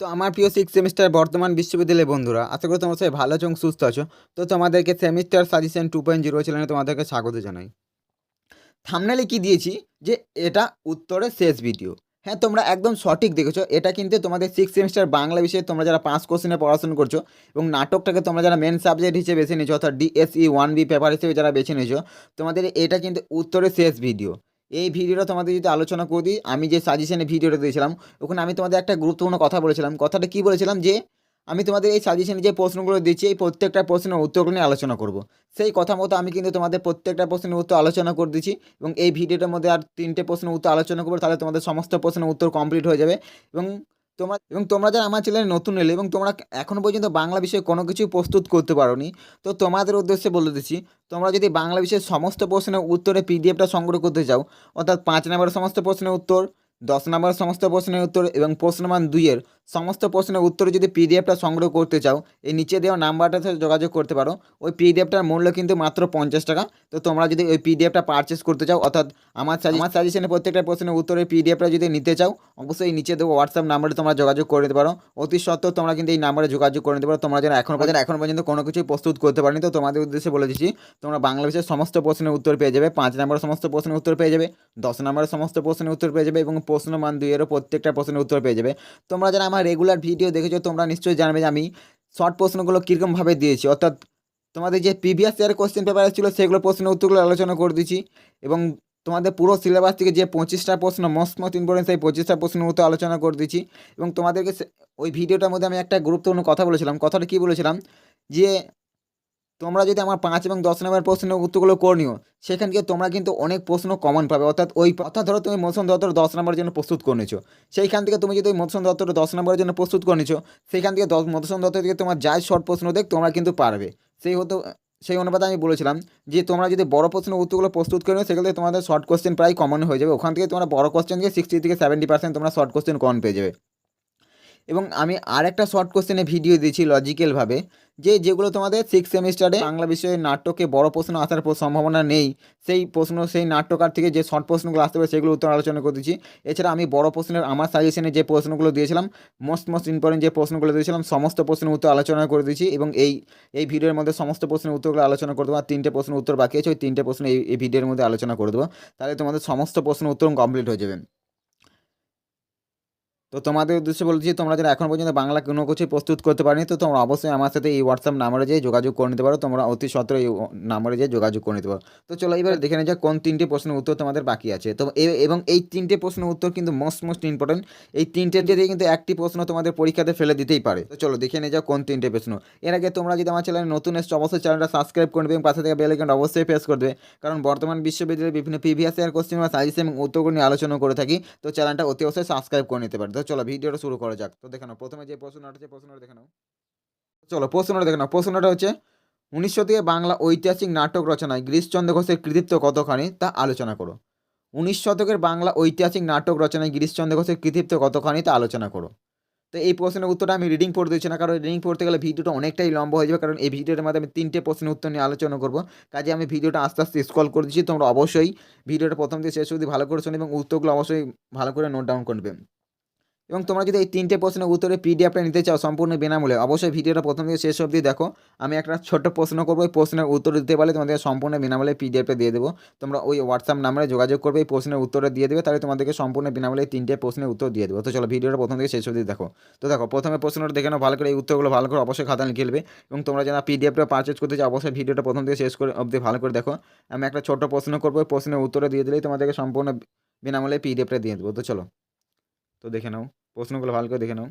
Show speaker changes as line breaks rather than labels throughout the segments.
তো আমার প্রিয় সিক্স সেমিস্টার বর্তমান বিশ্ববিদ্যালয়ের বন্ধুরা, আশা করি তোমরা সবাই ভালো আছো এবং সুস্থ আছো। তো তোমাদেরকে semester suggestion two point zero চ্যানেলে তোমাদেরকে স্বাগত জানাই। থামনেলে কি দিয়েছি? যে এটা উত্তরের শেষ ভিডিও হ্যাঁ তোমরা একদম সঠিক দেখেছ। এটা কিন্তু তোমাদের সিক্স সেমিস্টার বাংলা বিষয়ে তোমরা যারা পাঁচ কোশ্চেনে পড়াশোনা করছ এবং নাটকটাকে তোমরা যারা মেন সাবজেক্ট হিসেবে বেছে নিয়েছো, অর্থাৎ ডিএসই ওয়ান বি পেপার হিসেবে যারা বেছে নিয়েছো, তোমাদের এটা কিন্তু উত্তরের শেষ ভিডিও এই ভিডিওটা তোমাদের যদি আলোচনা করে দিই, আমি যে সাজেশনে ভিডিওটা দিয়েছিলাম, ওখানে আমি তোমাদের একটা গুরুত্বপূর্ণ কথা বলেছিলাম। কথাটা কী বলেছিলাম যে, আমি তোমাদের এই সাজেশনে যে প্রশ্নগুলো দিচ্ছি, এই প্রত্যেকটা প্রশ্নের উত্তরগুলো নিয়ে আলোচনা করব। সেই কথা মতো আমি কিন্তু তোমাদের প্রত্যেকটা প্রশ্নের উত্তর আলোচনা করে দিচ্ছি এবং এই ভিডিওটার মধ্যে আর তিনটে প্রশ্নের উত্তর আলোচনা করব, তাহলে তোমাদের সমস্ত প্রশ্নের উত্তর কমপ্লিট হয়ে যাবে এবং তোমরা এবং তোমরা যারা আমার চ্যানেলে নতুন এলে এবং তোমরা এখনও পর্যন্ত বাংলা বিষয়ে কোনো কিছু প্রস্তুত করতে পারোনি, তো তোমাদের উদ্দেশ্যে বলে দিচ্ছি, তোমরা যদি বাংলা বিষয়ের সমস্ত প্রশ্নের উত্তরে পিডিএফটা সংগ্রহ করতে চাও, অর্থাৎ পাঁচ নম্বরের সমস্ত প্রশ্নের উত্তর দশ নম্বরের সমস্ত প্রশ্নের উত্তর এবং প্রশ্ন প্রশ্নমান দুইয়ের সমস্ত প্রশ্নের উত্তরে যদি পিডিএফটা সংগ্রহ করতে চাও এই নিচে দেওয়া নাম্বারটার সাথে যোগাযোগ করতে পারো। ওই পিডিএফটার মূল্য কিন্তু মাত্র পঞ্চাশ টাকা। তো তোমরা যদি ওই পিডিএফটা পারচেস করতে চাও, অর্থাৎ আমার আমার সাজেশনে প্রত্যেকটা প্রশ্নের উত্তরের পিডিএফটা যদি নিতে চাও, অবশ্যই এই নিচে দেবো হোয়াটসঅ্যাপ নাম্বারে তোমরা যোগাযোগ করে নিতে পারো। অতি সত্ত্বেও তোমরা কিন্তু এই নাম্বারে যোগাযোগ করে নিতে পারো। তোমরা যেন এখন পর্যন্ত এখন পর্যন্ত কোনো কিছুই প্রস্তুত করতে পারোনি। তো তোমাদের উদ্দেশ্যে বলে দিচ্ছি, তোমরা বাংলা বিষয়ের সমস্ত প্রশ্নের উত্তর পেয়ে যাবে। পাঁচ নম্বরের সমস্ত প্রশ্নের উত্তর পেয়ে যাবে, দশ নম্বরের সমস্ত প্রশ্নের উত্তর পেয়ে যাবে এবং প্রশ্ন মান দুইয়েরও প্রত্যেকটা প্রশ্নের উত্তর পেয়ে যাবে। তোমরা যারা আমার রেগুলার ভিডিও দেখেছ, তোমরা নিশ্চয়ই জানবে যে আমি শর্ট প্রশ্নগুলো কীরকমভাবে দিয়েছি। অর্থাৎ তোমাদের যে প্রিভিয়াস ইয়ারের কোশ্চেন পেপার ছিল সেগুলো প্রশ্নের উত্তরগুলো আলোচনা করে দিচ্ছি এবং তোমাদের পুরো সিলেবাস থেকে যে পঁচিশটা প্রশ্ন মোস্ট মোস্ট ইম্পর্টেন্ট সেই পঁচিশটা প্রশ্নের উত্তর আলোচনা করে দিচ্ছি এবং তোমাদেরকে ওই ভিডিওটার মধ্যে আমি একটা গুরুত্বপূর্ণ কথা বলেছিলাম। কথাটা কী বলেছিলাম? যে তোমরা যদি আমার পাঁচ এবং দশ নম্বর প্রশ্নের উত্তরগুলো করে নিও, সেখান থেকে তোমরা কিন্তু অনেক প্রশ্ন কমন পাবে। অর্থাৎ ওই অর্থাৎ ধরো তুমি মোশন দত্তর দশ নম্বরের জন্য প্রস্তুত করে নিছো সেইখান থেকে তুমি যদি ওই মোশন দত্তর দশ নম্বরের জন্য প্রস্তুত করে নিছো সেইখান থেকে দশ মোশন দত্ত থেকে তোমার যাই শর্ট প্রশ্ন দেখ, তোমরা কিন্তু পারবে। সেই হতো সেই অনুপাতে আমি বলেছিলাম যে তোমরা যদি বড় প্রশ্নের উত্তরগুলো প্রস্তুত করে সেগুলো তোমাদের শর্ট কোশ্চেন প্রায় কমন হয়ে যাবে। ওখান থেকে তোমরা বড় কোশ্চেন থেকে সিক্সটি থেকে সেভেন্টি পার্সেন্ট তোমরা শর্ট কোশ্চেন কমন পেয়ে যাবে। এবং আমি আর একটা শর্ট কোশ্চেনে ভিডিও দিয়েছি লজিক্যালভাবে যে যেগুলো তোমাদের সিক্স সেমিস্টারে বাংলা বিষয়ে নাটকে বড় প্রশ্ন আসার সম্ভাবনা নেই, সেই প্রশ্ন, সেই নাট্যকার থেকে যে শর্ট প্রশ্নগুলো আসতে পারে সেগুলো উত্তর আলোচনা করে দিচ্ছি। এছাড়া আমি বড় প্রশ্নের, আমার সাজেশনে যে প্রশ্নগুলো দিয়েছিলাম মোস্ট মোস্ট ইম্পর্টেন্ট যে প্রশ্নগুলো দিয়েছিলাম, সমস্ত প্রশ্নের উত্তর আলোচনা করে দিয়েছি এবং এই এই ভিডিওর মধ্যে সমস্ত প্রশ্নের উত্তরগুলো আলোচনা করে দেবো আর তিনটে প্রশ্নের উত্তর বাকি আছে, ওই তিনটে প্রশ্ন এই এই ভিডিওর মধ্যে আলোচনা করে দেবো। তাহলে তোমাদের সমস্ত প্রশ্নের উত্তর কমপ্লিট হয়ে যাবে। তো তোমাদের উদ্দেশ্যে বলছি তোমরা যারা এখন পর্যন্ত বাংলা কোনো কিছু প্রস্তুত করতে পারেনি তো তোমরা অবশ্যই আমার সাথে এই হোয়াটসঅ্যাপ নাম্বারে যেয়ে যোগাযোগ করে নিতে পারো। তোমরা অতি সত্র এই নাম্বারে যেয়ে যোগাযোগ করে নিতে পারো। তো চলো এবার দেখে নেওয়া যাক কোন তিনটে প্রশ্নের উত্তর তোমাদের বাকি আছে। তো এবং এই তিনটে প্রশ্নের উত্তর কিন্তু মোস্ট মোস্ট ইম্পর্টেন্ট এই তিনটে দিয়ে কিন্তু একটি প্রশ্ন তোমাদের পরীক্ষাতে ফেলে দিতেই পারে। তো চলো দেখে নিয়ে যাও কোন তিনটে প্রশ্ন। এর আগে তোমরা যদি আমার চ্যানেলে নতুন এসছো অবশ্যই চ্যানেলটা সাবস্ক্রাইব করে দেবে এবং পাশে থেকে বেল আইকনটা অবশ্যই প্রেস করে দেবে। কারণ বর্তমান বিশ্ববিদ্যালয়ের বিভিন্ন প্রিভিয়াস ইয়ার কোশ্চেন বা সাজেশন এবং উত্তরগুলো নিয়ে আলোচনা করে থাকি। তো চ্যানেলটা অতি অবশ্যই সাবস্ক্রাইব করে নিতে পারে। তো চলো ভিডিওটা শুরু করা যাক। তো দেখে নাও, প্রথমে যে প্রশ্নটা আছে, প্রশ্নটা দেখে নাও। চলো প্রশ্নটা দেখে নাও, প্রশ্নটা হচ্ছে, উনিশশো থেকে বাংলা ঐতিহাসিক নাটক রচনায় গিরিশচন্দ্র ঘোষের কৃতিত্ব কতখানি তা আলোচনা করো। উনিশ শতকের বাংলা ঐতিহাসিক নাটক রচনায় গিরিশচন্দ্র ঘোষের কৃতিত্ব কতখানি তা আলোচনা করো। তো এই প্রশ্নের উত্তরটা আমি রিডিং পড়তে দিচ্ছি না, কারণ রিডিং পড়তে গেলে ভিডিওটা অনেকটাই লম্বা হয়ে যাবে, কারণ এই ভিডিওর মধ্যে আমি তিনটে প্রশ্নের উত্তর নিয়ে আলোচনা করব। কাজে আমি ভিডিওটা আস্তে আস্তে স্কল করে দিচ্ছি, তোমরা অবশ্যই ভিডিওটা প্রথম থেকে শেষ অবধি ভালো করে শোনো এবং উত্তরগুলো অবশ্যই ভালো করে নোট ডাউন করবে। এবং তোমরা যদি এই তিনটে প্রশ্নের উত্তরে পিডিএফটা নিতে চাও সম্পূর্ণ বিনামূল্যে, অবশ্যই ভিডিওটা প্রথম থেকে শেষ অবধি দেখো। আমি একটা ছোট্ট প্রশ্ন করব, এই প্রশ্নের উত্তর দিতে পারলে তোমাদের সম্পূর্ণ বিনামূল্যে পিডিএফটা দিয়ে দেবো। তোমরা ওই হোয়াটসঅ্যাপ নাম্বারে যোগাযোগ করবে, এই প্রশ্নের উত্তরটা দিয়ে দেবে, তাহলে তোমাদেরকে সম্পূর্ণ বিনামূল্যে তিনটে প্রশ্নের উত্তর দিয়ে দেবো। তো চলো ভিডিওটা প্রথম থেকে শেষ অবধি দেখো। তো দেখো, প্রথমে প্রশ্নটা দেখে নাও, ভালো করে এই উত্তরগুলো ভালো করে অবশ্যই খাতা লিখে এবং তোমরা যারা পিডিএফটা পারচেজ করতে চাও, অবশ্যই ভিডিওটা প্রথম থেকে শেষ করে অবধি ভালো করে দেখো। আমি একটা ছোট্ট প্রশ্ন করব ওই প্রশ্নের উত্তরে দিয়ে দিলেই তোমাদেরকে সম্পূর্ণ বিনামূল্যে পিডিএফটা দিয়ে দেবো। তো চলো, তো দেখে নাও। প্রশ্নগুলো ভালো করে দেখে নাও।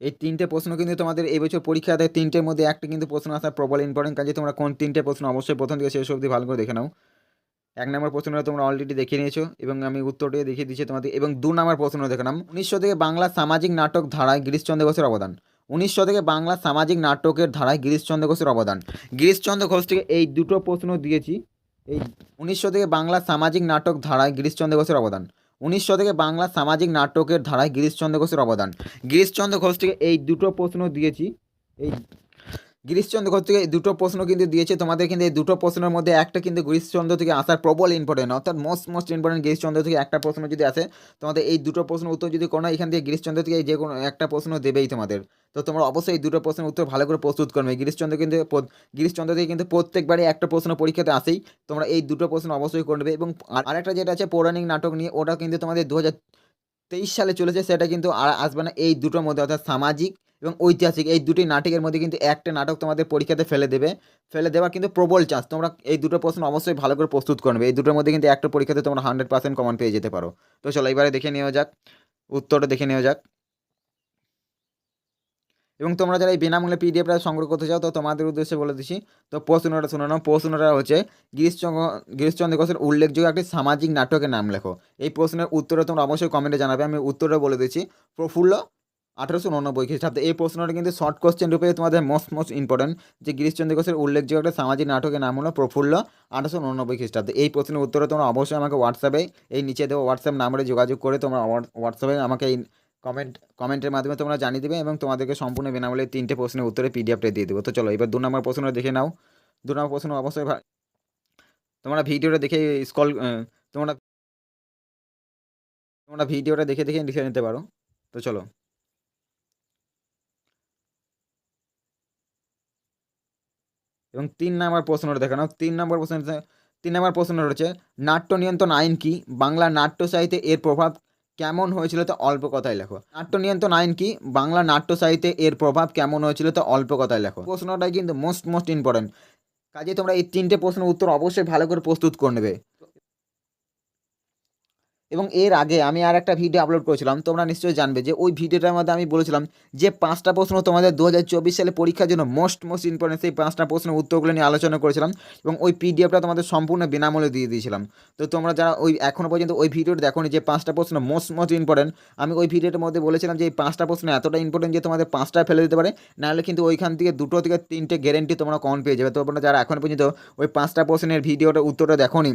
এই তিনটে প্রশ্ন কিন্তু তোমাদের এই বছর পরীক্ষাতে তিনটের মধ্যে একটা কিন্তু প্রশ্ন আসার প্রবল ইম্পর্টেন্ট কাজে তোমরা কোন তিনটে প্রশ্ন অবশ্যই প্রথম থেকে শেষ অবধি ভালো করে দেখে নাও। এক নম্বর প্রশ্নটা তোমরা অলরেডি দেখে নিয়েছো এবং আমি উত্তরটিও দেখিয়ে দিচ্ছি তোমাদের। এবং দু নম্বর প্রশ্ন দেখে নাও। উনিশশো থেকে বাংলা সামাজিক নাটক ধারায় গিরিশচন্দ্র ঘোষের অবদান। উনিশশো থেকে বাংলা সামাজিক নাটকের ধারায় গিরিশচন্দ্র ঘোষের অবদান। গিরিশচন্দ্র ঘোষ থেকে এই দুটো প্রশ্ন দিয়েছি। এই উনিশশো থেকে বাংলা সামাজিক নাটক ধারায় গিরিশচন্দ্র ঘোষের অবদান। উনিশশো থেকে বাংলা সামাজিক নাটকের ধারায় গিরিশচন্দ্র ঘোষের অবদান। গিরিশচন্দ্র ঘোষ থেকে এই দুটো প্রশ্ন দিয়েছি। এই গিরিশচন্দ্র ঘোষ থেকে দুটো প্রশ্ন কিন্তু দিয়েছে। তোমাদের কিন্তু এই দুটো প্রশ্নের মধ্যে একটা কিন্তু গিরিশচন্দ্র থেকে আসার প্রবল ইম্পর্টেন্ট অর্থাৎ মোস্ট মোস্ট ইম্পর্টেন্ট গিরিশচন্দ্র থেকে একটা প্রশ্ন যদি আসে, তোমাদের এই দুটো প্রশ্ন উত্তর যদি কোনো, এখান থেকে গিরিশচন্দ্র থেকে যে কোনো একটা প্রশ্ন দেবেই তোমাদের। তো তোমরা অবশ্যই এই দুটো প্রশ্নের উত্তর ভালো করে প্রস্তুত করবে। গিরিশচন্দ্র কিন্তু গিরিশচন্দ্র থেকে কিন্তু প্রত্যেকবারই একটা প্রশ্ন পরীক্ষাতে আসেই তোমরা এই দুটো প্রশ্ন অবশ্যই করবে এবং আর- আরেকটা যেটা আছে পৌরাণিক নাটক নিয়ে, ওটা কিন্তু তোমাদের দু তেইশ সালে চলেছে, সেটা কিন্তু আর, আসবে না এই দুটোর মধ্যে। অর্থাৎ সামাজিক এবং ঐতিহাসিক, এই দুটি নাটকের মধ্যে কিন্তু একটা নাটক তোমাদের পরীক্ষাতে ফেলে দেবে। ফেলে দেওয়ার কিন্তু প্রবল চান্স। তোমরা এই দুটো প্রশ্ন অবশ্যই ভালো করে প্রস্তুত করবে এই দুটোর মধ্যে কিন্তু একটা পরীক্ষাতে তোমরা হান্ড্রেড পার্সেন্ট কমন পেয়ে যেতে পারো। তো চলো এবারে দেখে নেওয়া যাক। উত্তরটা দেখে নেওয়া যাক। এবং তোমরা যারা এই বিনামূল্যে পিডিএফটা সংগ্রহ করতে চাও, তো তোমাদের উদ্দেশ্যে বলে দিচ্ছি, তো প্রশ্নটা শুনে নাও। প্রশ্নটা হচ্ছে, গিরিশচন্দ্র গিরিশচন্দ্র ঘোষের উল্লেখযোগ্য একটি সামাজিক নাটকের নাম লেখো। এই প্রশ্নের উত্তরে তোমরা অবশ্যই কমেন্টে জানাবে। আমি উত্তরটা বলে দিচ্ছি। প্রফুল্ল আঠারোশো উননব্বই খ্রিস্টাব্দে এই প্রশ্নটা কিন্তু শর্ট কোশ্চেন রূপে তোমাদের মোস্ট মোস্ট ইম্পর্টেন্ট যে গিরিশচন্দ্র ঘোষের উল্লেখযোগ্য একটা সামাজিক নাটকের নাম হলো প্রফুল্ল আঠারোশো উননব্বই খ্রিস্টাব্দে। এই প্রশ্নের উত্তরে তোমরা অবশ্যই আমাকে হোয়াটসঅ্যাপে এই নিচে দেওয়া হোয়াটসঅ্যাপ নাম্বারে যোগাযোগ করে তোমরা হোয়াটসঅ্যাপে আমাকে এই কমেন্ট কমেন্টের মাধ্যমে তোমরা জানিয়ে দেবে এবং তোমাদেরকে সম্পূর্ণ বিনামূল্যে তিনটে প্রশ্নের উত্তরে পিডিএফটা দিয়ে দেবো। তো চলো, এবার দু নম্বর প্রশ্নটা দেখে নাও। দু নম্বর প্রশ্ন অবশ্যই তোমরা ভিডিওটা দেখে স্কল তোমরা তোমরা ভিডিওটা দেখে দেখে লিখে নিতে পারো। তো চলো। এবং তিন নম্বর প্রশ্নটা দেখে নাও তিন নম্বর প্রশ্ন তিন নম্বর প্রশ্নটা রয়েছে নাট্য নিয়ন্ত্রণ আইন কি? বাংলা নাট্য সাহিত্যে এর প্রভাব কেমন হয়েছিল তো অল্প কথায় লেখো। নাট্য নিয়ন্ত্রণ আইন কি? বাংলা নাট্য সাহিত্যে এর প্রভাব কেমন হয়েছিল তো অল্প কথায় লেখো। প্রশ্নটাই কিন্তু মোস্ট মোস্ট ইম্পর্টেন্ট কাজে তোমরা এই তিনটে প্রশ্নের উত্তর অবশ্যই ভালো করে প্রস্তুত করে নেবে। এবং এর আগে আমি আর একটা ভিডিও আপলোড করেছিলাম, তোমরা নিশ্চয়ই জানবে যে ওই ভিডিওটার মধ্যে আমি বলেছিলাম যে পাঁচটা প্রশ্ন তোমাদের দু হাজার চব্বিশ সালে পরীক্ষার জন্য মোস্ট মোস্ট ইম্পর্টেন্ট সেই পাঁচটা প্রশ্নের উত্তরগুলো নিয়ে আলোচনা করেছিলাম এবং ওই পিডিএফটা তোমাদের সম্পূর্ণ বিনামূল্যে দিয়ে দিয়েছিলাম। তো তোমরা যারা ওই এখনও পর্যন্ত ওই ভিডিওটা দেখো যে পাঁচটা প্রশ্ন মোস্ট মোস্ট ইম্পর্টেন্ট আমি ওই ভিডিওটার মধ্যে বলেছিলাম যে এই পাঁচটা প্রশ্ন এতটা ইম্পর্টেন্ট যে তোমাদের পাঁচটা ফেলে দিতে পারে, নাহলে কিন্তু ওইখান থেকে দুটো থেকে তিনটে গ্যারেন্টি তোমরা কমন পেয়ে যাবে। তোমরা যারা এখন পর্যন্ত ওই পাঁচটা প্রশ্নের ভিডিওটা উত্তরটা দেখোনি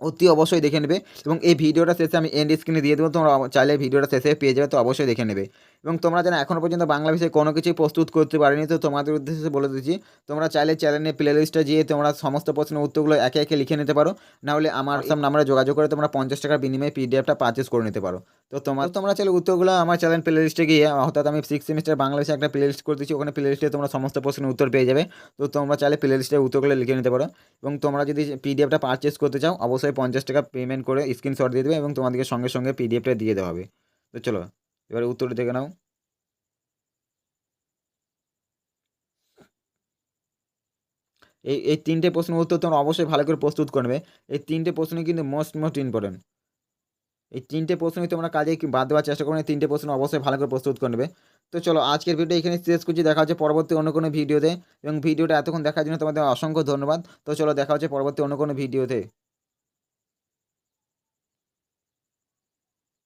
অতি অবশ্যই দেখে নেবে এবং এই ভিডিওটা শেষে আমি এন্ড স্ক্রিনে দিয়ে দেবো, তোমরা চাইলে ভিডিওটা শেষে পেয়ে যাবে, তো অবশ্যই দেখে নেবে। এবং তোমরা যেন এখনও পর্যন্ত বাংলা বিষয়ে কোনো কিছুই প্রস্তুত করতে পারেনি, তো তোমাদের উদ্দেশ্যে বলে দিচ্ছি, তোমরা চাইলে চ্যানেলের প্লে লিস্টে গিয়ে তোমরা সমস্ত প্রশ্নের উত্তরগুলো একে একে লিখে নিতে পারো। নাহলে আমার সব নাম্বারে যোগাযোগ করে তোমরা পঞ্চাশ টাকার বিনিময়ে পিডিএফটা পারচেস করে নিতে পারো। তো তোমার তোমরা চাইলে উত্তরগুলো আমার চ্যানেল প্লে লিস্টে গিয়ে, অর্থাৎ আমি সিক্স সেমিস্টার বাংলা বিষয়ে একটা প্লে লিস্ট করে দিচ্ছি, ওখানে প্লে লিস্টে তোমরা সমস্ত প্রশ্নের উত্তর পেয়ে যাবে। তো তোমরা চাইলে প্লে লিস্টের উত্তরগুলো লিখে নিতে পারো। এবং তোমরা যদি পিডিএফটা পারচেস করতে চাও, অবশ্যই পঞ্চাশ টাকা পেমেন্ট করে স্ক্রিনশট দিয়ে দেবে এবং তোমাদেরকে সঙ্গে সঙ্গে পিডিএফটা দিয়ে দেওয়া হবে। তো চলো, এবারে উত্তর দেখে নাও। এই এই তিনটে প্রশ্নের উত্তর তোমরা অবশ্যই ভালো করে প্রস্তুত করবে এই তিনটে প্রশ্ন কিন্তু মোস্ট মোস্ট ইম্পর্টেন্ট এই তিনটে প্রশ্নই তোমরা কাজে বাদ দেওয়ার চেষ্টা করবে তিনটে প্রশ্ন অবশ্যই ভালো করে প্রস্তুত করবে তো চলো, আজকের ভিডিও এখানে শেষ করছি। দেখা হচ্ছে পরবর্তী অন্য কোনো ভিডিওতে এবং ভিডিওটা এতক্ষণ দেখার জন্য তোমাদের অসংখ্য ধন্যবাদ। তো চলো, দেখা হচ্ছে পরবর্তী অন্য কোনো ভিডিওতে